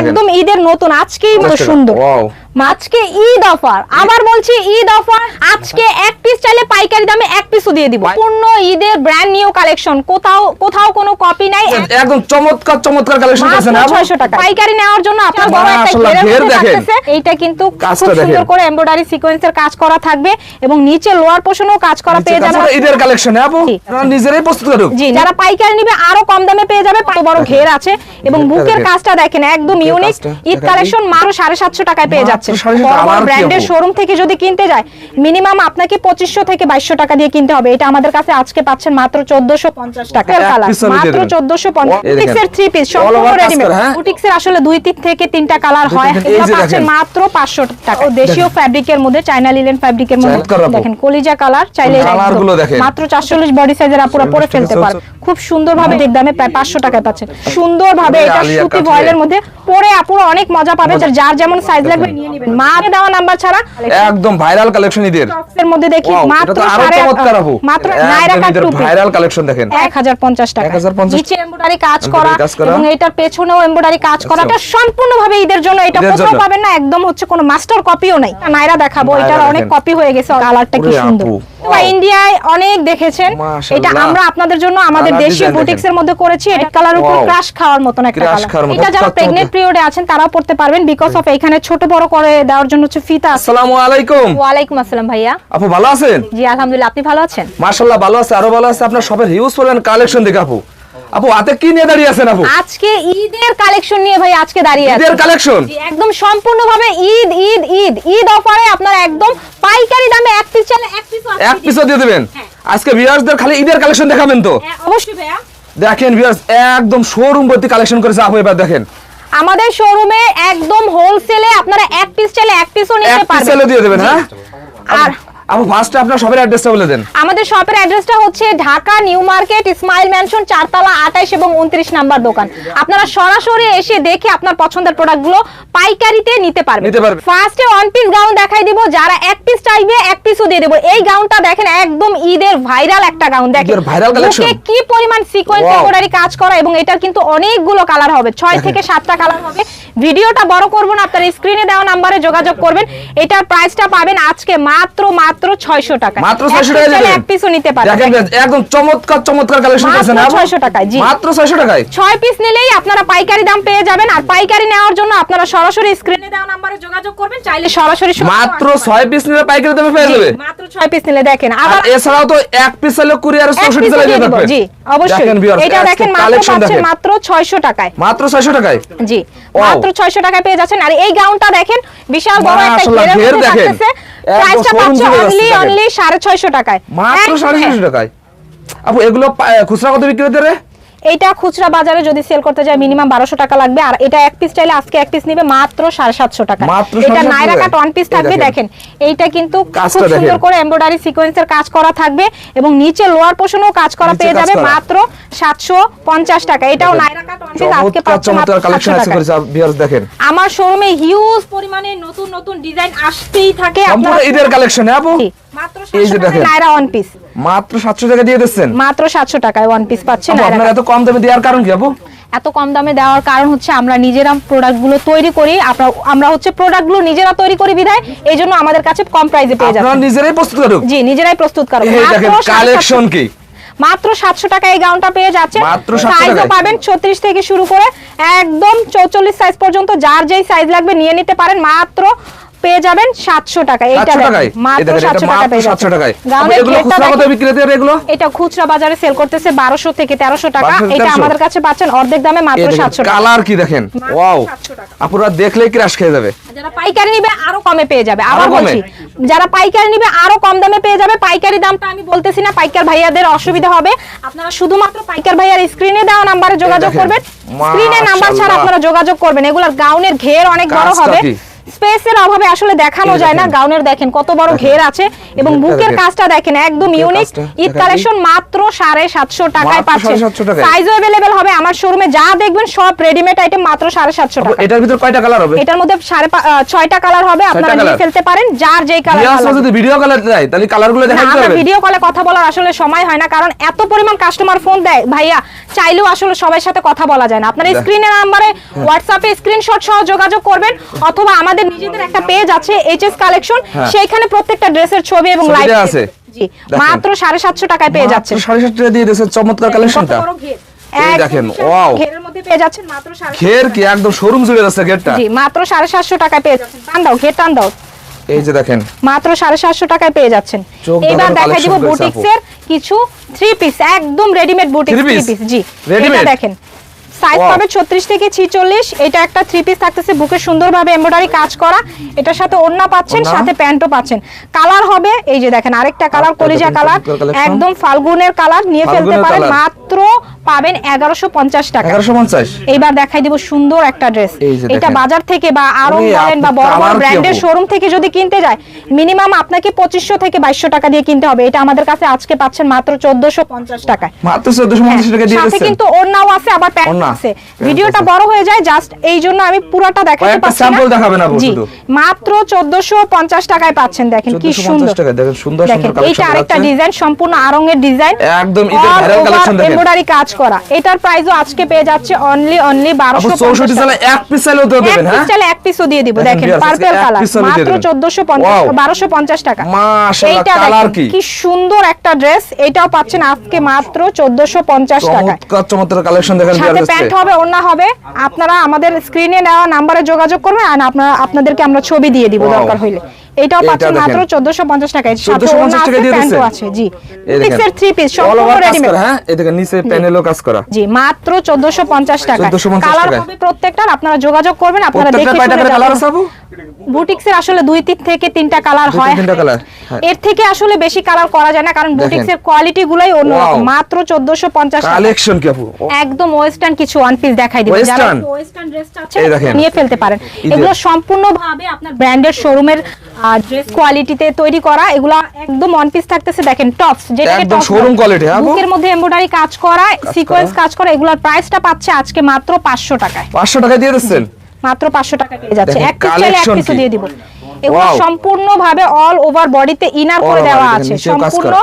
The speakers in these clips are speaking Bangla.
একদম ঈদের নতুন আজকেই মতো সুন্দর। আজকে ঈদ অফার। আবার বলছি ঈদ অফার আজকে এক পিস চাইলে পাইকারি দামে এক পিসও দিয়ে দিব। পূর্ণ ঈদের ব্র্যান্ড নিউ কালেকশন কোথাও কোথাও কোনো কপি নাই একদম চমৎকার চমৎকার কালেকশন মাত্র আপু 600 টাকা পাইকারি নেওয়ার জন্য আপনার বড় একটা ঘের দেখেন। এইটা কিন্তু খুব সুন্দর করে এমব্রয়ডারি সিকোয়েন্সের কাজ করা থাকবে এবং নিচে লোয়ার পোর্শনেও কাজ করা পেয়ে যাবেন ঈদের কালেকশন আপু আপনারা নিজেরাই প্রস্তুত করুক জি যারা পাইকারি নিবে আরও কম দামে পেয়ে যাবে। বড় ঘের আছে। এবং বুকের কাজটা দেখেন। একদম ইউনিক ঈদ কালেকশন মাত্র সাড়ে সাতশো টাকায় পেয়ে যাচ্ছে 750 বড় আবার বড় কি ব্র্যান্ডের শোরুম থেকে যদি কিনতে যায় মিনিমাম আপনাকে পঁচিশশো থেকে বাইশশো টাকা দিয়ে কিনতে হবে। এটা আমাদের কাছে আজকে পাচ্ছেন মাত্র চোদ্দশো পঞ্চাশ টাকা। মাত্র চোদ্দশো পঞ্চাশ। থ্রি পিস সম্পূর্ণ রেডিমেড হ্যাঁ? আসলে দুই তিন থেকে তিনটা কালার হয়। দেখেন, পাচ্ছেন মাত্র পাঁচশো টাকা। দেশীয় ফ্যাব্রিকের মধ্যে চাইনা লিলেন ফ্যাব্রিকের মধ্যে দেখেন কলিজা কালার চাইলে দেখেন। মাত্র চারচল্লিশ বডি সাইজের আপুরা পরে ফেলতে টাকা পারে খুব সুন্দর ভাবে দেখ দামে প্রায় পাঁচশো টাকায় পাচ্ছেন। সুন্দর ভাবে এটা সুতি ভয়েলের মধ্যে পরে আপুরা অনেক মজা পাবে যার- যেমন সাইজ লাগবে নিয়ে নেবেন। মা দেওয়া নাম্বার ছাড়া একদম ভাইরাল কালেকশন ঈদের এর মধ্যে দেখি মাত্র আরও চমৎকার আপু। মাত্র Naira cut two viral collection দেখেন। এক হাজার পঞ্চাশ টাকা 1050 নিচে এমব্রয়ডারি কাজ করা এবং এটার পেছনেও এমব্রয়ডারি কাজ আচ্ছা। এটা সম্পূর্ণভাবে ঈদের জন্য। এটা কোথাও পাবেন না একদম হচ্ছে কোনো মাস্টার কপিও নাই। নাইরা দেখাবো এটার অনেক কপি হয়ে গেছে কালারটা কি সুন্দর। বা ইন্ডিয়ায় অনেক দেখেছেন। এটা আমরা আপনাদের জন্য আমাদের দেশীয় design বুটিক্স এর মধ্যে করেছি। এটা কালার উপর ক্রাশ খাওয়ার মতন একটা কালার এটা যারা পিরিয়ডে আছেন তারাও পড়তে পারবেন বিকজ অফ এখানে ছোট বড় করে দেওয়ার জন্য হচ্ছে ফিতা আসসালামু আলাইকুম। ওয়ালাইকুম আসসালাম ভাইয়া। আপু ভালো আছেন? জি আলহামদুলিল্লাহ। আপনি ভালো আছেন? মাশাআল্লাহ ভালো আছে। আরও ভালো আছে। আপনার সবের হিউজ পরিমাণ কালেকশন দেখে আপু। আপু হাতে কি নিয়ে দাঁড়িয়ে আছেন আপু? আজকে ঈদের কালেকশন নিয়ে ভাই আজকে দাঁড়িয়ে আছি। ঈদের কালেকশন একদম সম্পূর্ণভাবে ঈদ ঈদ ঈদ। ঈদ অফারে আপনারা একদম পাইকারি দামে এক পিস চাইলে এক পিসও দিয়ে দেবেন। আজকে ভিউয়ার্সদের খালি ঈদের কালেকশন দেখাবেন তো। অবশ্যই ভাইয়া। দেখেন ভিউয়ার্স একদম শোরুম ভর্তি কালেকশন করেছে আপু এবার দেখেন। আমাদের শোরুমে একদম হোলসেলে আপনারা এক পিস চাইলে এক পিসও নিতে পারবেন এক পিস দিয়ে দেবেন হ্যাঁ? আর আপু ফার্স্টে আপনার সবের অ্যাড্রেসটা বলে দেন। আমাদের শপের অ্যাড্রেসটা হচ্ছে Dhaka New Market Ismail Mansion চারতলা আঠাইশ এবং উনত্রিশ নাম্বার দোকান। আপনারা সরাসরি এসে দেখে আপনার পছন্দের প্রোডাক্টগুলো পাইকারিতে নিতে পারবেন। নিতে পারবেন। ফার্স্টে ওয়ান পিস গাউন দেখাই দিব যারা এক পিস চাইবে এক পিসও দিয়ে দেবো। এই গাউনটা দেখেন একদম ঈদের ভাইরাল একটা গাউন দেখেন। কি পরিমাণ সিকোয়েন্স এমব্রয়ডারি কাজ করা এবং এটার কিন্তু অনেকগুলো কালার হবে। ছয় থেকে সাতটা কালার হবে। ভিডিওটা বড় করব না আপনারা স্ক্রিনে দেওয়া নাম্বারে যোগাযোগ করবেন। এটার প্রাইসটা পাবেন আজকে মাত্র মাত্র ছয়শো টাকা মাত্র 600 টাকা চাইলে এক পিসও নিতে দেখেন একদম চমৎকার চমৎকার কালেকশন মাত্র করেছেন। আপু 600 টাকায়, জি। মাত্র 600 টাকায়। ছয় পিস নিলেই আপনারা পাইকারি দাম পেয়ে যাবেন। আর পাইকারি নেওয়ার জন্য আপনারা সরাসরি স্ক্রিনে দেওয়া নাম্বারে যোগাযোগ করবেন চাইলে সরাসরি মাত্র 6 পিস নিলে পাইকারি দামে পেয়ে যাবে। মাত্র ছয় পিস নিলে দেখেন। আবার এছাড়াও তো এক পিস চাইলে কুরিয়ার এক 64 piece দিয়ে থাকবে জি অবশ্যই। এটা দেখেন মাত্র কালেকশন পাচ্ছেন মাত্র 600 টাকায়। মাত্র 600 টাকায়? জি মাত্র 600 টাকায় পেয়ে যাচ্ছেন। আর এই গাউনটা দেখেন বিশাল বড় একটা ঘেরের ঘের মধ্যে। থাকতেছে। প্রাইসটা showroom পাচ্ছে চলে যাচ্ছে অনলি অনলি 650 টাকায়। মাত্র সাড়ে 650 টাকায়। আপু এগুলো খুচরা কত বিক্রি হতে রে এইটা খুচরা বাজারে যদি সেল করতে যায় মিনিমাম বারোশো টাকা লাগবে। আর এটা এক পিস চাইলে আজকে এক পিস নিবে মাত্র সাড়ে সাতশো টাকা। এটা নাইরা কাট ওয়ান পিস থাকবে দেখেন। এইটা কিন্তু খুব সুন্দর করে এমব্রয়ডারি সিকোয়েন্সের কাজ করা থাকবে এবং নিচে লোয়ার পোর্শনেও কাজ করা পেয়ে যাবে মাত্র সাতশো পঞ্চাশ টাকা। এটাও নাইরা কাট ওয়ান পিস আজকে চমৎকার মাত্র কালেকশন আছে টাকায়। করেছে ভিউয়ার্স দেখেন। আমার শোরুমে হিউজ পরিমাণে নতুন নতুন ডিজাইন আসতেই থাকে। আপনারা- ঈদের কালেকশন হ্যাঁ আপু। মাত্র এই যে 700 টাকায় নাইরা ওয়ান পিস মাত্র 700 টাকা দিয়ে দিচ্ছেন? মাত্র সাতশো টাকায় ওয়ান পিস পাচ্ছে আপু নাইরা এত কম দামে দেওয়ার কারণ কি আপু? এত কম দামে দেওয়ার কারণ হচ্ছে আমরা নিজেরা প্রোডাক্টগুলো তৈরি করি আমরা হচ্ছে প্রোডাক্টগুলো নিজেরা তৈরি করি বিধায় এই জন্য আমাদের কাছে কম প্রাইসে পেয়ে আপনারা নিজেরাই প্রস্তুত করুক। জি নিজেরাই প্রস্তুত করো এই দেখেন কালেকশন কি? মাত্র সাতশো টাকা এই গাউনটা পেয়ে যাচ্ছে মাত্র 700 সাইজও। পাবেন ছত্রিশ থেকে শুরু করে একদম চৌচল্লিশ সাইজ পর্যন্ত যার যেই সাইজ লাগবে নিয়ে নিতে পারেন। মাত্র পেয়ে যাবেন সাতশো টাকা এইটা 700 মাত্র দেখেন এটা সাতশো টাকা মাত্র পেয়ে 700 টাকায়। এগুলো খুচরা কত দেখেন। বিক্রি হতে এগুলো? এটা খুচরা বাজারে সেল করতেছে বারোশো থেকে তেরোশো টাকা। এটা আমাদের কাছে পাচ্ছেন অর্ধেক দামে মাত্র সাতশো টাকা। কালার কি দেখেন? ওয়াও। 700 টাকা। আপুরা দেখলেই ক্রাশ খেয়ে যাবে। যারা পাইকারি নিবে আরও কমে পেয়ে যাবে। আবার বলছি যারা পাইকারি নিবে আরও কম দামে পেয়ে যাবে। পাইকারি দামটা আমি বলতেছি না পাইকার ভাইয়াদের অসুবিধা হবে। আপনারা শুধুমাত্র পাইকার ভাইয়ার স্ক্রিনে দেওয়া নাম্বারে যোগাযোগ করবেন। স্ক্রিনে নাম্বার ছাড়া আপনারা যোগাযোগ করবেন। এগুলোর গাউনের ঘের অনেক বড় হবে? স্পেসের অভাবে আসলে দেখানো যায় না গাউনের দেখেন কত বড় ঘের আছে এবং বুকের কাজটা দেখেন একদম ইউনিক ঈদ কালেকশন মাত্র সাড়ে সাতশো টাকায় পাচ্ছেন 750 সাইজও অ্যাভেলেবেল হবে আমার শোরুমে যা দেখবেন সব রেডিমেড আইটেম মাত্র সাড়ে সাতশো টাকা এটার ভিতর কয়টা কালার হবে? এটার মধ্যে সাড়ে ছয়টা কালার হবে আপনারা নিয়ে ফেলতে পারেন যার যেই কালার যদি ভিডিও কালার দেয় তাহলে কালারগুলো না, দেখাতে আমরা পারবেন। ভিডিও কলে কথা বলার আসলে সময় হয় না কারণ এত পরিমাণ কাস্টমার ফোন দেয়। ভাইয়া চাইলেও আসলে সবার সাথে কথা বলা যায় না। আপনারা দেখ। স্ক্রিনের নাম্বারে হোয়াটসঅ্যাপে স্ক্রিনশট সহ যোগাযোগ করবেন অথবা আমাদের নিজেদের একটা পেজ আছে এইচএস কালেকশন হ্যাঁ। সেইখানে প্রত্যেকটা ড্রেসের ছবি এবং লাইভ আছে। জি মাত্র সাড়ে সাতশো টাকায় পেয়ে সাড়ে সাত টাকা দিয়ে দিয়েছে চমৎকার কালেকশনটা কত বড় ঘের। এই একদম দেখেন, বিশাল ঘেরের মধ্যে পেয়ে যাচ্ছেন মাত্র সাড়ে ঘের কি একদম শোরুম জুড়ে যাচ্ছে ঘেরটা? জি মাত্র সাড়ে সাতশো টাকায় পেয়ে যাচ্ছেন টান দাও ঘের টান দাও। এই যে দেখেন। মাত্র সাড়ে সাতশো টাকায় পেয়ে যাচ্ছেন চোখ দেখাই দিব collection করেছে বুটিক্স আপু। এর কিছু থ্রি পিস একদম readymade boutiques Three three piece জি? এটা দেখেন। সাইজ পাবে 36 থেকে 46 এটা একটা থ্রি পিস থাকতেছে বুকে সুন্দরভাবে এমব্রয়ডারি কাজ করা। এটার সাথে ওড়না পাচ্ছেন সাথে প্যান্টও পাচ্ছেন। কালার হবে এই যে দেখেন আরেকটা কালার কলিজা কালার একদম ফাল্গুনের কালার নিয়ে ফেলতে পারেন মাত্র পাবেন 1150 টাকা। এগারোশো পঞ্চাশ। এইবার দেখাই দিব সুন্দর একটা ড্রেস এটা বাজার থেকে বা আরও বলেন বা বড় বড় ব্র্যান্ডের শোরুম থেকে যদি কিনতে যায় মিনিমাম আপনাকে পঁচিশশো থেকে বাইশশো টাকা দিয়ে কিনতে হবে। এটা আমাদের কাছে আজকে পাচ্ছেন মাত্র চোদ্দশো পঞ্চাশ টাকায়। মাত্র চোদ্দশো পঞ্চাশ টাকা দিয়ে সাথে কিন্তু ওড়নাও আছে আবার প্যান্ট আছে। ভিডিওটা বড় হয়ে যায় জাস্ট এই জন্য আমি পুরোটা দেখাতে না। sample দেখাবেন আপু শুধু। মাত্র চোদ্দশো পঞ্চাশ টাকায় পাচ্ছেন দেখেন কি সুন্দর। টাকা দেখেন সুন্দর সুন্দর কালেকশন আরেকটা ডিজাইন সম্পূর্ণ আরঙের ডিজাইন একদম ঈদের ভাইরাল কালেকশন দেখেন। এমব্রয়ডারি কাজ করা। এটার প্রাইসও আজকে পেয়ে যাচ্ছে অনলি অনলি আপু 1250 সালে এক পিস চাইলেও তো দেবেন হ্যাঁ? চাইলে এক পিসও দিয়ে দিব দেখেন পার্পল কালার দিয়ে মাত্র 1450 1250 টাকা। মাশাআল্লাহ, দেখেন, কি? কি সুন্দর একটা ড্রেস এটাও পাচ্ছেন আজকে মাত্র 1450 টাকায় চমৎকার চমৎকার কালেকশন দেখেন প্যান্ট। হবে ওড়না হবে আপনারা আমাদের স্ক্রিনে নেওয়া নাম্বারে যোগাযোগ করবেন আর আপনারা আপনাদেরকে আমরা ছবি দিয়ে দিব দরকার হইলে। এটাও পাচ্ছেন মাত্র 1450 টাকায়। সাথে 1450 টাকা দিয়ে প্যান্টও আছে জি। বুটিক্সের থ্রি পিস All সম্পূর্ণ রেডিমেড হ্যাঁ? এই দেখেন নিচে প্যানেলও কাজ করা। জি মাত্র 1450 টাকা কালার। হবে প্রত্যেকটার আপনারা যোগাযোগ করবেন আপনারা দেখে কালার আছে বুটিক্সের আসলে দুই তিন থেকে তিনটা কালার হয়। তিনটা হ্যাঁ। এর থেকে আসলে বেশি কালার করা যায় না কারণ বুটিক্সের কোয়ালিটি গুলাই অন্যরকম মাত্র 1450 টাকা। কালেকশন কি আপু? একদম ওয়েস্টার্ন কিছু ওয়ান পিস দেখাই দিব। যারা ওয়েস্টার্ন ড্রেস আছে নিয়ে ফেলতে পারেন। এগুলো সম্পূর্ণভাবে আপনার ব্র্যান্ডেড শোরুমের ড্রেস কোয়ালিটিতে তৈরি করা। এগুলো একদম ওয়ান পিস থাকতেছে দেখেন টপস যেটাকে একদম quality, হ্যাঁ বুকের মধ্যে এমব্রয়ডারি কাজ করা সিকোয়েন্স কাজ করা এগুলোর প্রাইসটা পাচ্ছে আজকে মাত্র 500 টাকায়। পাঁচশো টাকা দিয়ে দিচ্ছেন? মাত্র পাঁচশো টাকা পেয়ে যাচ্ছে। এক পিস চাইলে এক পিস পিসও দিয়ে দিব। এগুলো সম্পূর্ণ সম্পূর্ণভাবে অল ওভার বডিতে ইনার করে দেওয়া আছে। সম্পূর্ণ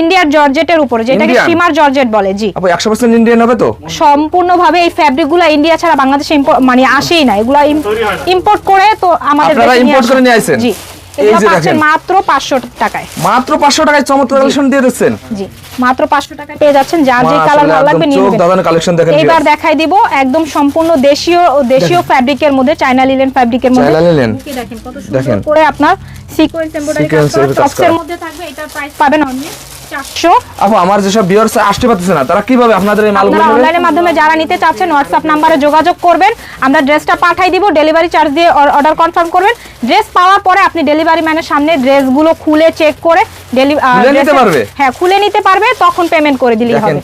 ইন্ডিয়ার জর্জেটের উপরে যেটাকে? সীমার জর্জেট বলে জি। আপু একশো পার্সেন্ট ইন্ডিয়ান হবে তো? সম্পূর্ণভাবে এই ফ্যাব্রিকগুলো ইন্ডিয়া ছাড়া বাংলাদেশে মানে আসেই না। এগুলো ইম্পোর্ট করে তো আমাদের আপনারা আসে। করে নিয়ে আসেন? জি। এই এগুলো যে পাচ্ছেন দেখেন। মাত্র পাঁচশো টাকায়। মাত্র পাঁচশো টাকায় চমৎকার কালেকশন দিয়ে দিচ্ছেন। জি মাত্র পাঁচশো টাকায় পেয়ে যাচ্ছেন যার যে কালার ভালো লাগবে নিয়ে নেবেন। দাদানো কালেকশন দেখেন এইবার দেখাই দিব একদম সম্পূর্ণ দেশীয় দেশীয় ফ্যাব্রিকের মধ্যে চায়না লিলেন ফ্যাব্রিকের মধ্যে। China linen. দেখেন কত সুন্দর করে আপনার সিকোয়েন্স এমব্রয়ডারি কাজ করা এর কাজ টপসের করা। মধ্যে থাকবে এটার প্রাইস পাবেন অনলি আমার যেসব ভিউয়ার্স আসতে পারতেছে না তারা কীভাবে আপনাদের এই মালগুলো আপনারা অনলাইনের মাধ্যমে যারা নিতে চাচ্ছেন হোয়াটসঅ্যাপ নাম্বারে যোগাযোগ করবেন। আমরা ড্রেসটা পাঠাই দিব ডেলিভারি চার্জ দিয়ে অর্ডার কনফার্ম করবেন। ড্রেস পাওয়ার পরে আপনি ডেলিভারি ম্যানের সামনে ড্রেসগুলো খুলে চেক করে খুলে নিতে পারবে? হ্যাঁ খুলে নিতে পারবে তখন পেমেন্ট করে দিলেই হবে।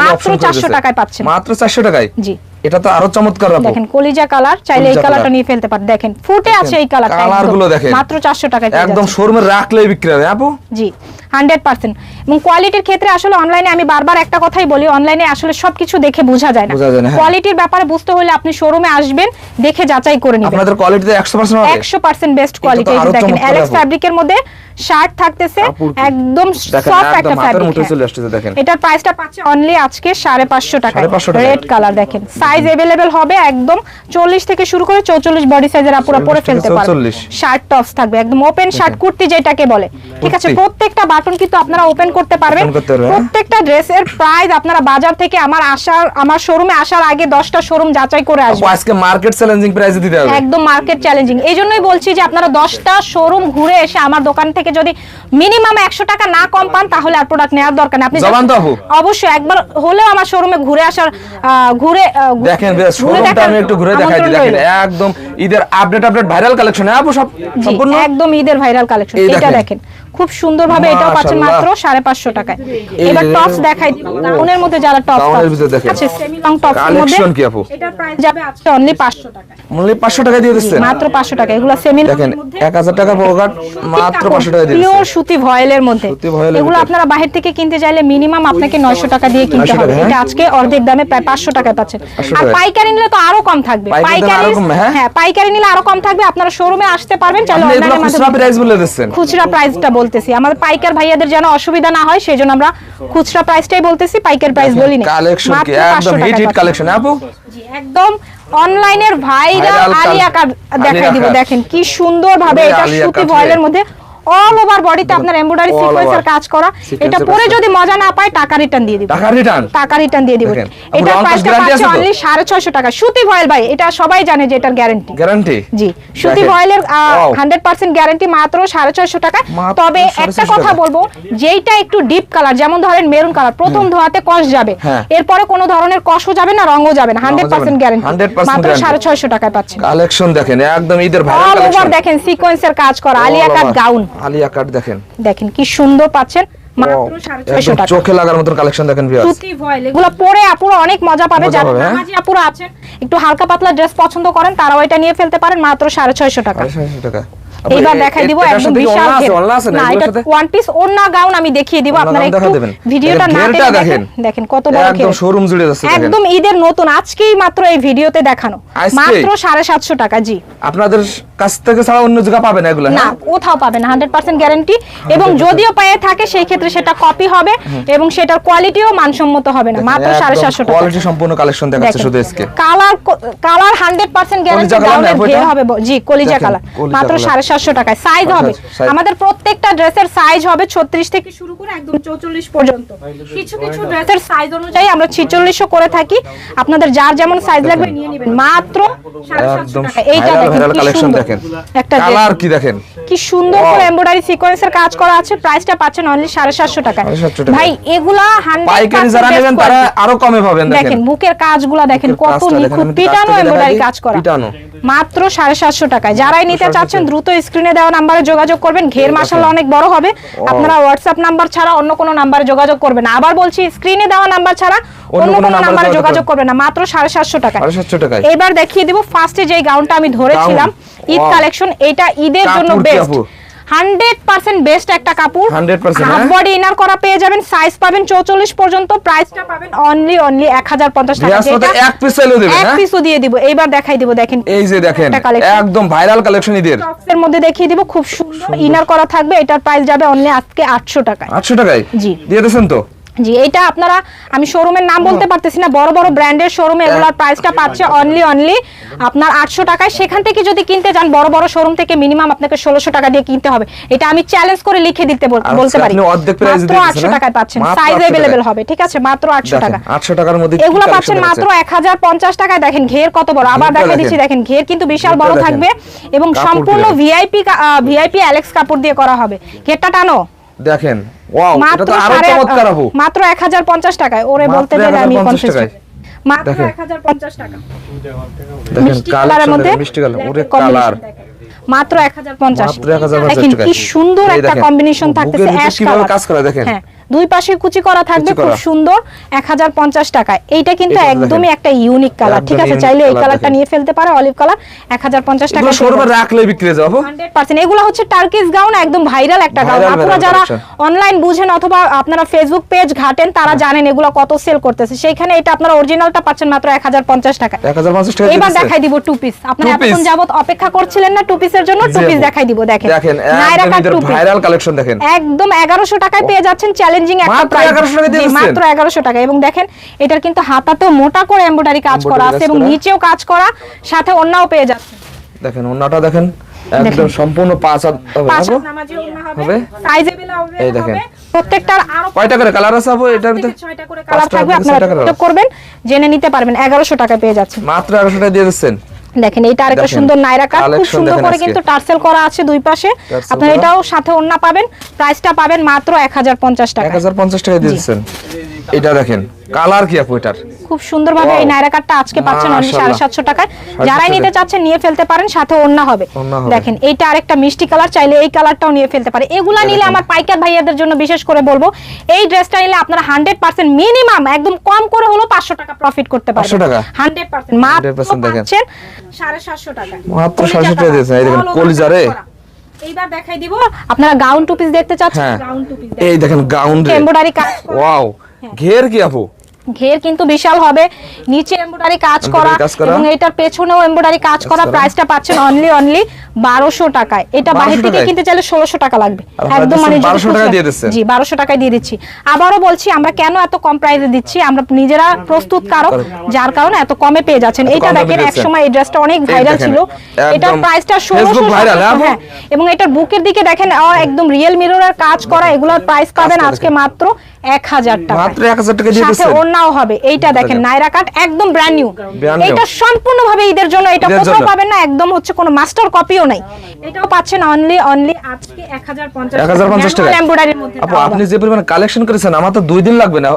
মাত্র 400 টাকায় পাচ্ছেন। মাত্র চারশো টাকায়? জি। এটা তো আরও চমৎকার আপু। দেখেন কলিজা কালার চাইলে এই কালারটা নিয়ে ফেলতে পারেন। দেখেন ফুটে আছে এই কালারটা কালারগুলো দেখেন। মাত্র 400 টাকায় একদম শোরুমে রাখলেই বিক্রি হবে আপু। জি হান্ড্রেড পার্সেন্ট। এবং কোয়ালিটির ক্ষেত্রে আসলে অনলাইনে আমি বারবার একটা কথাই বলি অনলাইনে আসলে সবকিছু দেখে বোঝা যায় না। হ্যাঁ। কোয়ালিটির ব্যাপারে বুঝতে হলে আপনি শোরুমে আসবেন দেখে যাচাই করে নেবেন। আপনাদের একশো পার্সেন্ট হবে? একশো পার্সেন্ট বেস্ট কোয়ালিটি দেখেন অ্যালেক্স ফ্যাব্রিকের মধ্যে শার্ট থাকতেছে একদম সফট একটা ফ্যাব্রিক এটার প্রাইসটা পাচ্ছে অনলি আজকে সাড়ে পাঁচশো টাকা রেড কালার দেখেন। সাইজ এভেলেবেল হবে একদম চল্লিশ থেকে শুরু করে চৌচল্লিশ বডি সাইজের আপুরা পরে ফেলতে পারবে। শার্ট টপস থাকবে একদম ওপেন শার্ট কুর্তি যেটাকে বলে। ঠিক আছে প্রত্যেকটা বাটন কিন্তু আপনারা ওপেন করতে পারবেন। হ্যাঁ। প্রত্যেকটা ড্রেসের প্রাইস আপনারা বাজার থেকে আমার আসার আমার শোরুমে আসার আগে দশটা শোরুম যাচাই করে আসবেন। আজকে মার্কেট চ্যালেঞ্জিং প্রাইসে দিতে হবে। একদম মার্কেট চ্যালেঞ্জিং এই জন্যই বলছি যে আপনারা দশটা শোরুম ঘুরে এসে আমার দোকান থেকে যদি মিনিমাম একশো টাকা না কম পান তাহলে আর প্রোডাক্ট নেওয়ার দরকার নেই। আপনি? অবশ্যই একবার হলেও আমার শোরুমে ঘুরে আসার ঘুরে দেখেন বেশ শোরুমটা আমি একটু ঘুরে দেখাই দিই। দেখেন একদম ঈদের আপডেট আপডেট ভাইরাল কালেকশন হ্যাঁ আপু সব সম্পূর্ণ? একদম ঈদের ভাইরাল কালেকশন এটা দেখেন। খুব সুন্দর ভাবে এটাও পাচ্ছেন মাত্র সাড়ে পাঁচশো টাকায়। এবার টপস দেখাই দিব গাউনের মধ্যে যারা টপস গাউনের ভিতরে দেখেন। আছে সেমি লং টপস মধ্যে কালেকশন কি আপু? এটার প্রাইস যাবে আজকে অনলি পাঁচশো টাকা মূল্য পাঁচশো টাকা দিয়ে দিচ্ছেন? মাত্র পাঁচশো টাকা এগুলো সেমি দেখেন এক হাজার টাকা পকেট মাত্র পাঁচশো টাকা দিয়ে পিওর সুতি ভয়েলের মধ্যে। এগুলো আপনারা বাহির থেকে কিনতে চাইলে মিনিমাম আপনাকে নয়শো টাকা দিয়ে কিনতে হবে। হ্যাঁ? এটা আজকে অর্ধেক দামে প্রায় পাঁচশো টাকায় পাচ্ছেন। আর পাইকারি নিলে তো আরও কম থাকবে। পাইকারি দামে আরও কম, হ্যাঁ? হ্যাঁ পাইকারি নিলে আরও কম থাকবে। আপনারা শোরুমে আসতে পারবেন চাইলে এগুলো অনলাইনের খুচরা প্রাইস বলে দিচ্ছেন। খুচরা প্রাইসটা বলতেছি। আমাদের পাইকার ভাইয়াদের যেন অসুবিধা না হয় সেজন্য আমরা খুচরা প্রাইসটাই বলতেছি পাইকার প্রাইস বলি না কালেকশন কি একদম হিট হিট কালেকশন আপু? জি, একদম অনলাইনের ভাইরাল আলিয়া কার দেখাই দিব দেখেন কি সুন্দর ভাবে এটা সুতি ভয়েলের মধ্যে অল ওভার বডিতে আপনার এমব্রয়ডারি সিকোয়েন্সের কাজ করা। এটা পরে যদি মজা না পায় টাকা রিটার্ন দিয়ে দিব টাকা রিটার্ন টাকা রিটার্ন দিয়ে দিব আপনার প্রাইসটা আছে অনলি সাড়ে ছয়শো টাকা। সুতি ভয়েল ভাই এটা সবাই জানে যে এটার গ্যারান্টি গ্যারান্টি জি সুতি। ভয়েলের Wow. হান্ড্রেড পার্সেন্ট গ্যারান্টি মাত্র সাড়ে ছয়শো টাকা। তবে একটা কথা বলব যেইটা একটু ডিপ কালার যেমন ধরেন মেরুন কালার প্রথম ধোয়াতে কস যাবে। হ্যাঁ। এরপরে কোনো ধরনের কষও যাবে না রঙও যাবে না। হান্ড্রেড যাবে পার্সেন্ট না। গ্যারান্টি 100% মাত্র guarantee। সাড়ে ছয়শো টাকায় পাচ্ছেন। কালেকশন দেখেন একদম ঈদের ভাইরাল ওভার কালেকশন দেখেন সিকোয়েন্সের কাজ করা Alia cut gown Alia cut দেখেন। দেখেন কি সুন্দর পাচ্ছেন চোখে লাগার মতন কালেকশন দেখেন এগুলো পরে আপুরা অনেক মজা পাবে যারা হ্যাঁ? নামাজি আপুরা আছেন একটু হালকা পাতলা ড্রেস পছন্দ করেন তারাও এটা নিয়ে ফেলতে পারেন মাত্র সাড়ে ছয়শো টাকা। আড়াইশো টাকা। এইবার দেখাই দিব একদম বিশাল ওড়না আছে? ঘের। ওড়না আছে না না এটা ওয়ান পিস ওড়না গাউন আমি দেখিয়ে দিব আপনারা একটু ভিডিওটা না দেখেন। দেখেন দেখেন কত বড় একদম শোরুম জুড়ে যাচ্ছে একদম ঈদের নতুন আজকেই মাত্র এই ভিডিওতে দেখানো। মাত্র সাড়ে সাতশো টাকা জি। আপনাদের কাছ থেকে ছাড়া অন্য জায়গা পাবেন এগুলো না হ্যাঁ? কোথাও পাবেন হান্ড্রেড পার্সেন্ট গ্যারান্টি এবং যদিও পেয়ে থাকে সেই ক্ষেত্রে সেটা কপি হবে এবং সেটার কোয়ালিটিও মানসম্মত হবে না মাত্র টাকা। কোয়ালিটি সম্পূর্ণ কালেকশন দেখাচ্ছে শুধু আজকে। Colour colour hundred percent guarantee না হবে জি কলিজা কালার মাত্র colour। সাড়ে সাতশো টাকায়। সাইজ হবে। আমাদের প্রত্যেকটা ড্রেসের সাইজ হবে ছত্রিশ থেকে শুরু করে একদম চৌচল্লিশ পর্যন্ত। কিছু কিছু ড্রেসের সাইজ অনুযায়ী আমরা ছিচল্লিশও করে থাকি। আপনাদের যার যেমন সাইজ লাগবে নিয়ে নেবেন। মাত্র সাড়ে সাতশো একদম টাকা এইটা দেখেন কি কালেকশন সুন্দর। দেখেন। একটা কালার কি দেখেন? কি সুন্দর করে. এমব্রয়ডারি সিকোয়েন্সের কাজ করা আছে। প্রাইসটা পাচ্ছেন অনলি সাড়ে সাতশো টাকা 750 টাকা। ভাই এগুলা 100 পাইকারি যারা নেবেন তারা আরও কমে পাবেন দেখেন। দেখেন বুকের কাজগুলা দেখেন কত নিখুঁত পিটানো এমব্রয়ডারি কাজ করা। পিটানো। মাত্র সাড়ে সাতশো টাকায়। যারাই নিতে চাচ্ছেন দ্রুত স্ক্রিনে দেওয়া নাম্বারে যোগাযোগ করবেন। ঘের মাসাল অনেক বড় হবে। আপনারা হোয়াটসঅ্যাপ নাম্বার ছাড়া অন্য কোনো নাম্বারে যোগাযোগ করবেন। না। আবার বলছি স্ক্রিনে দেওয়া নাম্বার ছাড়া অন্য কোনো নাম্বারে যোগাযোগ করবেন না। মাত্র সাড়ে সাতশো টাকা সাড়ে সাতশো টাকায়। এবার দেখিয়ে দিব ফার্স্টে যে গাউনটা আমি ধরেছিলাম ঈদ কালেকশন এটা ঈদের জন্য বেস্ট? হান্ড্রেড পার্সেন্ট বেস্ট একটা কাপড়। 100% হাফ হ্যাঁ? বডি ইনার করা পেয়ে যাবেন সাইজ পাবেন চৌচল্লিশ পর্যন্ত প্রাইসটা পাবেন অনলি অনলি এক হাজার পঞ্চাশ টাকা। এক পিস চাইলেও দেবেন এক হ্যাঁ? পিসও দিয়ে দিব। এইবার দেখাই দিব দেখেন। এই যে দেখেন একদম ভাইরাল কালেকশন ঈদের। টপসের মধ্যে দেখিয়ে দিব খুব সুন্দর ইনার করা থাকবে এটার প্রাইস যাবে অনলি আজকে আটশো টাকায়। আটশো টাকায়? জি। দিয়ে দিয়েছেন তো? জি এটা আপনারা আমি শোরুমের নাম বলতে পারতেছি না বড় বড় ব্র্যান্ডের শোরুমে এগুলোর প্রাইসটা পাচ্ছে অনলি অনলি আপনার আটশো টাকায় সেখান থেকে যদি কিনতে যান বড় বড় শোরুম থেকে মিনিমাম আপনাকে ষোলোশো টাকা দিয়ে কিনতে হবে। এটা আমি চ্যালেঞ্জ করে লিখে দিতে বলতে পারি। মাত্র আটশো হ্যাঁ? টাকায় পাচ্ছেন। সাইজ 800 অ্যাভেলেবেল হবে ঠিক আছে? মাত্র আটশো টাকা আটশো টাকার মধ্যে এগুলো পাচ্ছেন মাত্র এক হাজার পঞ্চাশ টাকায়। দেখেন ঘের কত বড়। আবার দেখা দিচ্ছি দেখেন। ঘের কিন্তু বিশাল বড় থাকবে এবং সম্পূর্ণ। ভিআইপি ভিআইপি অ্যালেক্স কাপড় দিয়ে করা হবে। ঘেরটা টানো। দেখেন ওয়াও এটা মাত্র তো আরও চমৎকার আপু মাত্র এক হাজার পঞ্চাশ টাকায়। ওরে বলতে গেলে আমি 1050 টাকায়। মাত্র টাকা। মিষ্টি কালারের মধ্যে মিষ্টি কালার ওরে কালার মাত্র এক হাজার পঞ্চাশ। মাত্র 1050 দেখেন কি সুন্দর একটা কম্বিনেশন থাকতেছে অ্যাশ কালার কাজ করা দেখেন। হ্যাঁ। দুই পাশে কুচি করা থাকবে খুব সুন্দর এক হাজার পঞ্চাশ টাকায় এইটা কিন্তু একদমই একটা ইউনিক কালার ঠিক আছে? চাইলে এই কালারটা নিয়ে ফেলতে পারে অলিভ কালার এক হাজার পঞ্চাশ টাকা শোরুমে রাখলে বিক্রি হয়ে যাব 100% এগুলো হচ্ছে টার্কিস গাউন একদম ভাইরাল একটা গাউন আপনারা যারা অনলাইন বুঝেন অথবা আপনারা ফেসবুক পেজ ঘাটেন তারা জানেন এগুলো কত সেল করতেছে। সেইখানে এটা আপনারা অরিজিনালটা পাচ্ছেন মাত্র এক হাজার পঞ্চাশ টাকা। এবার দেখাই দিব টু পিস আপনারা। এতক্ষণ যাবত অপেক্ষা করছিলেন না টু পিসের জন্য টু পিস দেখাই দিব দেখেন। দেখেন নাইরা একদম cut two piece viral collection দেখেন। একদম এগারোশো টাকায় পেয়ে যাচ্ছেন চ্যালেঞ্জিং একটা মাত্র প্রাইস 1100 টাকায় দিয়ে দিচ্ছেন? মাত্র এগারোশো টাকা। এবং দেখেন এটার কিন্তু হাতাতেও মোটা করে এমব্রয়ডারি কাজ করা আছে এবং নিচেও কাজ করা সাথে পেয়ে যাচ্ছেন দেখেন দেখেন একদম সম্পূর্ণ পাঁচ হবে? সাইজেবল এই দেখেন। প্রত্যেকটার আরও কয়টা করে কালার আছে আপু? এটার ভিতরে? থেকে করে কালার থাকবে আপনারা ছয়টা colour। যোগাযোগ করবেন জেনে নিতে পারবেন এগারোশো টাকা পেয়ে যাচ্ছেন মাত্র এগারোশো টাকা দিয়ে দিচ্ছেন। দেখেন এটা আরেকটা সুন্দর নাইরা কাট খুব সুন্দর করে কিন্তু টার্সেল করা আছে দুই পাশে। আপনারা এটাও সাথে ওন্না পাবেন প্রাইসটা পাবেন মাত্র এক হাজার পঞ্চাশ এক টাকা হাজার পঞ্চাশ টাকা দিয়েছেন এটা দেখেন কালার কি আপু এটার? খুব সুন্দরভাবে এই. নাইরা কাটটা আজকে পাচ্ছেন অনলি সাড়ে। সাতশো টাকায়। যারাই নিতে চাচ্ছেন নিয়ে ফেলতে পারেন সাথে ওন্না হবে। দেখেন এইটা আরেকটা মিষ্টি কালার চাইলে এই কালারটাও নিয়ে ফেলতে পারে। এগুলা নিলে আমার পাইকার ভাইয়াদের জন্য বিশেষ করে বলব এই ড্রেসটা নিলে আপনারা হান্ড্রেড পার্সেন্ট মিনিমাম একদম কম করে হলো পাঁচশো টাকা প্রফিট করতে পারবেন। 500 টাকা? Hundred percent. মাত্র 100% দেখেন। পাচ্ছেন সাড়ে সাতশো টাকা। মাত্র 750 কালার, দিয়েছেন, এই দেখেন, all over কলিজা রে। কাজ করা। এইবার দেখাই দিব আপনারা গাউন টু পিস দেখতে চাচ্ছেন? হ্যাঁ। গাউন টু পিস এই দেখেন। গাউন রে। এমব্রয়ডারি কাজ। ওয়াও ঘের কি আপু? ঘের কিন্তু বিশাল হবে। নিচে এমব্রয়ডারি কাজ করা। এবং এটার পেছনেও এমব্রয়ডারি কাজ করা। প্রাইসটা পাচ্ছেন অনলি অনলি বারোশো টাকায়। এটা 1200 বাহির থেকে? কিনতে চাইলে ষোলোশো টাকা লাগবে। একদম মানে 1200 টাকায় খুচরা- দিয়ে দিচ্ছেন? জি বারোশো টাকায় দিয়ে দিচ্ছি। আবারও বলছি আমরা কেন এত কম প্রাইসে দিচ্ছি? আমরা নিজেরা প্রস্তুত কারক যার কারণে এত কমে পেয়ে যাচ্ছেন। দামে দেখেন এক। সময় এই ড্রেসটা অনেক ভাইরাল ছিল। এটার প্রাইসটা ষোলোশো Facebook viral, হ্যাঁ। হ্যাঁ এবং এটার বুকের দিকে দেখেন একদম রিয়েল মিররের কাজ করা এগুলোর প্রাইস পাবেন আজকে মাত্র এক হাজার টাকা মাত্র 1000 টাকা সাথে ওড়নাও হবে এইটা দেখেন দেখেন। নাইরা কাট একদম ব্র্যান্ড নিউ Brand new। এটা সম্পূর্ণভাবে ঈদের জন্য এটা কোথাও পাবেন না একদম হচ্ছে কোনো মাস্টার কপিও নাই। এটাও পাচ্ছেন অনলি অনলি আজকে 1050 1050 টাকা। এমব্রয়ডারির মধ্যে আপনি যে পরিমাণ কালেকশন করেছেন আমার তো দুই দিন লাগবে না।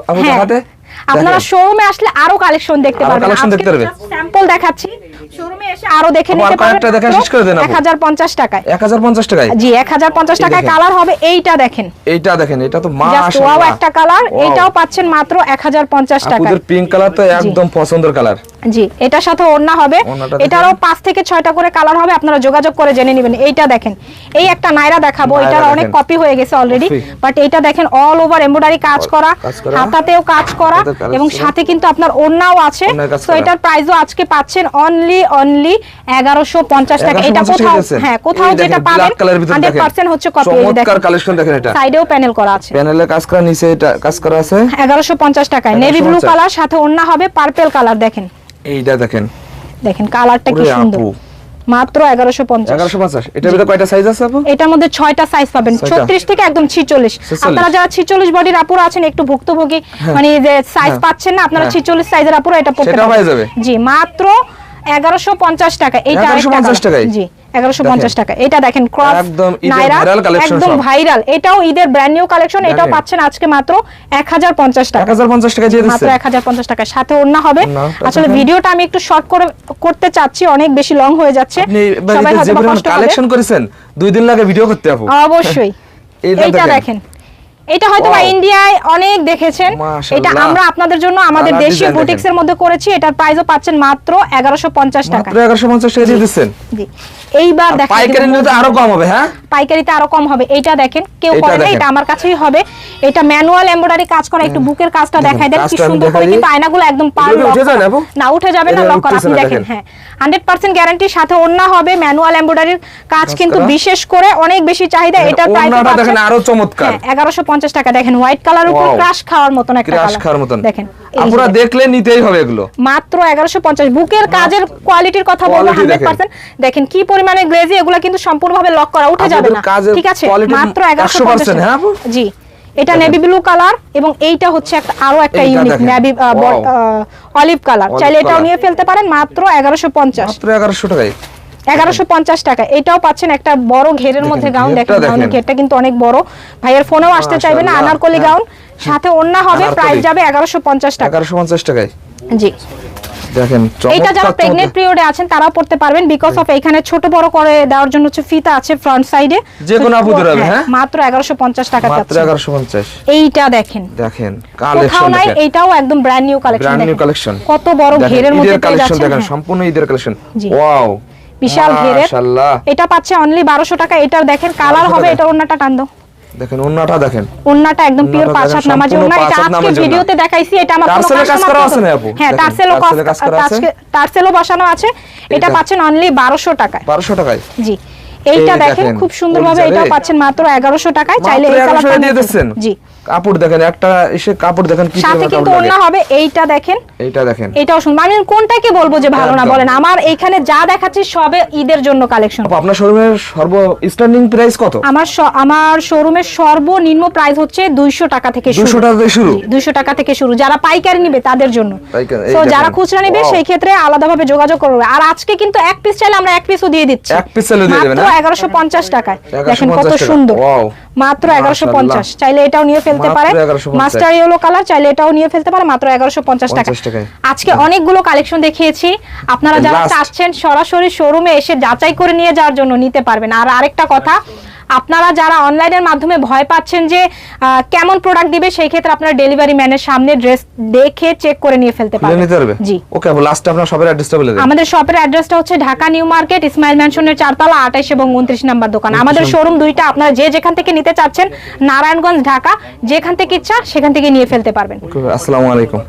আপনারা। শোরুমে আসলে আরও কালেকশন দেখতে পারবেন। collection দেখতে পারবে। স্যাম্পল দেখাচ্ছি। শোরুমে এসে আরও দেখে নিতে পারবেন। একটা দেখে শেষ করে দেন আপু। 1050 টাকায়। 1050 টাকায়? জি 1050 টাকায় কালার হবে এইটা দেখেন। এইটা দেখেন এটা তো জাস্ট ওয়াও মাশাআল্লাহ। একটা কালার এটাও পাচ্ছেন মাত্র 1050 টাকায়। আপনাদের পিঙ্ক কালার তো একদম পছন্দের কালার জি এটার সাথে ওড়না হবে। এটারও পাঁচ থেকে ছয়টা করে কালার হবে আপনারা যোগাযোগ করে জেনে নেবেন। এইটা দেখেন এই একটা নাইরা দেখাবো এটার অনেক কপি হয়ে গেছে অলরেডি বাট এইটা দেখেন অল ওভার এমব্রয়ডারি কাজ করা হাতাতেও কাজ করা এবং সাথে কিন্তু আপনার ওড়নাও আছে। তো এটার প্রাইসও আজকে পাচ্ছেন অনলি অনলি এগারোশো পঞ্চাশ টাকা। এটা কোথাও হ্যাঁ কোথাও যেটা পাবেন হান্ড্রেড পার্সেন্ট হচ্ছে কপি দেখেন। এটা। সাইডেও প্যানেল করা আছে। প্যানেলে কাজ করা নিচে এটা কাজ করা আছে। এগারোশো পঞ্চাশ টাকায়। নেভি ব্লু কালার সাথে ওড়না হবে পার্পেল কালার দেখেন। এইটা দেখেন। দেখেন কালারটা কি সুন্দর। মাত্র এগারোশো পঞ্চাশ। এগারোশো পঞ্চাশ। এটার ভিতরে কয়টা সাইজ আছে আপু? এটার মধ্যে 6টা সাইজ পাবেন। ছয়টা? ছত্রিশ থেকে একদম ছিচল্লিশ। 46 আপনারা যারা ছিচল্লিশ বডির আপুরা আছেন একটু ভুক্তভোগী মানে যে সাইজ হ্যাঁ। পাচ্ছেন না আপনারা হ্যাঁ। ছিচল্লিশ সাইজের আপুরা এটা পড়তে পারবেন সেটা হয়ে যাবে? জি মাত্র এগারোশো পঞ্চাশ টাকা। এইটা 1150 টাকা? জি। এগারোশো পঞ্চাশ টাকা। এটা দেখেন ক্রস একদম ঈদের নাইরা একদম ভাইরাল এটাও ঈদের ব্র্যান্ড নিউ কালেকশন এটাও পাচ্ছেন আজকে মাত্র এক হাজার পঞ্চাশ এক টাকা হাজার পঞ্চাশ টাকা দিয়ে মাত্র দিচ্ছে। এক হাজার পঞ্চাশ টাকা সাথে ওড়না হবে। আসলে ভিডিওটা আমি একটু শর্ট করে করতে চাচ্ছি অনেক বেশি লং হয়ে যাচ্ছে। সবাই হয়তো কালেকশন করেছেন দুই দিন লাগে ভিডিও করতে আপু। অবশ্যই। এইটা দেখেন। দেখেন এটা হয়তো বা ইন্ডিয়ায় অনেক দেখেছেন। এটা আমরা আপনাদের জন্য আমাদের দেশীয় বুটিক্স এর মধ্যে করেছি। এটার প্রাইসও পাচ্ছেন মাত্র এগারোশো পঞ্চাশ টাকা। মাত্র এগারোশো পঞ্চাশ টাকা দিয়ে দিচ্ছেন? জি। এইবার আর দেখা পাইকারি নিলে তো আরও কম হবে হ্যাঁ? পাইকারিতে আরও কম হবে। এইটা দেখেন কেউ করে না এটা আমার কাছেই হবে। এটা ম্যানুয়াল এমব্রয়ডারি কাজ করা একটু বুকের কাজটা দেখাই দেন কি সুন্দর করে। কিন্তু আয়নাগুলো একদম পার না, উঠে যাবে না লক করা। আপনি দেখেন। দেখেন। হ্যাঁ। হান্ড্রেড পার্সেন্ট গ্যারান্টির সাথে ওড়না হবে ম্যানুয়াল এমব্রয়ডারির কাজ কিন্তু বিশেষ করে অনেক বেশি চাহিদা দেখেন, এটার প্রাইস দেখেন আরও চমৎকার। এগারোশো পঞ্চাশ টাকা। দেখেন হোয়াইট কালার উপর ক্রাশ খাওয়ার মতন একটা ক্রাশ খাওয়ার মতন। দেখেন দেখেন। দেখলে নিতেই হবে এগুলো। মাত্র এগারোশো পঞ্চাশ। বুকের কাজের কোয়ালিটির কথা বলব Quality হান্ড্রেড দেখেন। কি পরিমাণে গ্লেজি এগুলো কিন্তু সম্পূর্ণভাবে লক করা উঠে যাবে না। ঠিক আছে? মাত্র এগারোশো পঞ্চাশ হ্যাঁ আপু? জি। এটা নেভি ব্লু কালার এবং এইটা হচ্ছে একটা আরও একটা ইউনিক নেভি অলিভ কালার চাইলে এটাও নিয়ে ফেলতে পারেন। মাত্র এগারোশো পঞ্চাশ। মাত্র এগারোশো টাকায়। এগারোশো পঞ্চাশ টাকা। এটাও পাচ্ছেন একটা বড় ঘেরের মধ্যে গাউন দেখেন গাউনের ঘেরটা কিন্তু অনেক বড়। ভাইয়ের ফোনেও আসতে চাইবে না আনারকলি হ্যাঁ। গাউন। সাথে ওন্না হবে প্রাইস যাবে এগারোশো পঞ্চাশ টাকা। এগারোশো পঞ্চাশ টাকায়? জি। দেখেন এইটা যারা চমৎকার। পিরিয়ডে আছেন তারাও পড়তে পারবেন বিকজ অফ এখানে ছোট বড় করে দেওয়ার জন্য হচ্ছে ফিতা আছে ফ্রন্ট সাইডে যে কোনো হ্যাঁ? মাত্র এগারোশো পঞ্চাশ টাকা মাত্র এইটা দেখেন। দেখেন কালেকশন নাই দেখেন। একদম brand new collection brand new collection কত বড় ঘেরের মধ্যে পেয়ে যাচ্ছেন দেখেন হ্যাঁ। সম্পূর্ণ ঈদের কালেকশন ওয়াও বিশাল ঘেরের। মাশাআল্লাহ। এটা পাচ্ছে অনলি বারোশো টাকা। এটার দেখেন কালার হবে এটা ওন্নাটা টান দাও। দেখেন ওন্নাটা দেখেন। ওন্নাটা একদম পিওর ওন্নাটা পাঁচ হাত নামাজি ওন্না এটা আজকে ভিডিওতে দেখাইছি এটা আমার কোনো টার্সেলের কাজ করা আছে? না আপু? হ্যাঁ টার্সেলও কাজ করা আছে। টার্সেলও বসানো আছে। এটা। পাচ্ছেন অনলি বারোশো টাকায়। বারোশো টাকায়? জি। এইটা দেখেন খুব সুন্দরভাবে এটা পাচ্ছেন মাত্র এগারোশো টাকায়। চাইলে এই কালারটা দিয়ে দিচ্ছেন। জি। কাপড় দেখেন একটা এসে কাপড় দেখেন কি সাথে কিন্তু ওন্না হবে এইটা দেখেন। এইটা দেখেন। এটাও আমি কোনটাকে বলব যে ভালো না বলেন? আমার এইখানে যা দেখাচ্ছি সবে ঈদের জন্য কালেকশন আপনার শোরুমের সর্ব স্ট্যান্ডিং প্রাইস কত? আমার আমার শোরুমের সর্বনিম্ন প্রাইস হচ্ছে দুইশো টাকা থেকে শুরু। দুশো টাকা থেকে শুরু? দুইশো টাকা থেকে শুরু। যারা পাইকারি নিবে তাদের জন্য। তো যারা খুচরা নিবে সেই ক্ষেত্রে আলাদাভাবে যোগাযোগ করবে। আর আজকে কিন্তু এক পিস চাইলে আমরা এক পিসও দিয়ে দিচ্ছি। এক চাইলেও দিয়ে দেবেন, মাত্র হ্যাঁ? এগারোশো পঞ্চাশ টাকায়। দেখেন কত সুন্দর. মাত্র এগারোশো পঞ্চাশ। চাইলে এটাও নিয়ে ফেলতে পারে। মাস্টার ইয়েলো কালার চাইলে এটাও নিয়ে ফেলতে পারে মাত্র এগারোশো পঞ্চাশ টাকা। আজকে অনেকগুলো কালেকশন দেখিয়েছি। আপনারা যারা। চাচ্ছেন সরাসরি শোরুমে এসে যাচাই করে নিয়ে যাওয়ার জন্য নিতে পারবেন। আর আরেকটা কথা আপনারা যারা অনলাইনের মাধ্যমে ভয় পাচ্ছেন যে কেমন প্রোডাক্ট দিবে সেই ক্ষেত্রে আপনারা ডেলিভারি ম্যানের সামনে ড্রেস দেখে চেক করে নিয়ে ফেলতে খুলে পারবেন। জি। ওকে লাস্টে আপনার শপের অ্যাড্রেসটা বলে দিন আমাদের শপের অ্যাড্রেসটা হচ্ছে ঢাকা নিউ মার্কেট ইসমাইল ম্যানশনের চারতলা আঠাইশ এবং উনত্রিশ নাম্বার দোকান। আমাদের শোরুম দুইটা আপনারা যে যেখান থেকে নিতে চাচ্ছেন নারায়ণগঞ্জ ঢাকা যেখান থেকে ইচ্ছা সেখান থেকে নিয়ে ফেলতে পারবেন। আসসালামু আলাইকুম।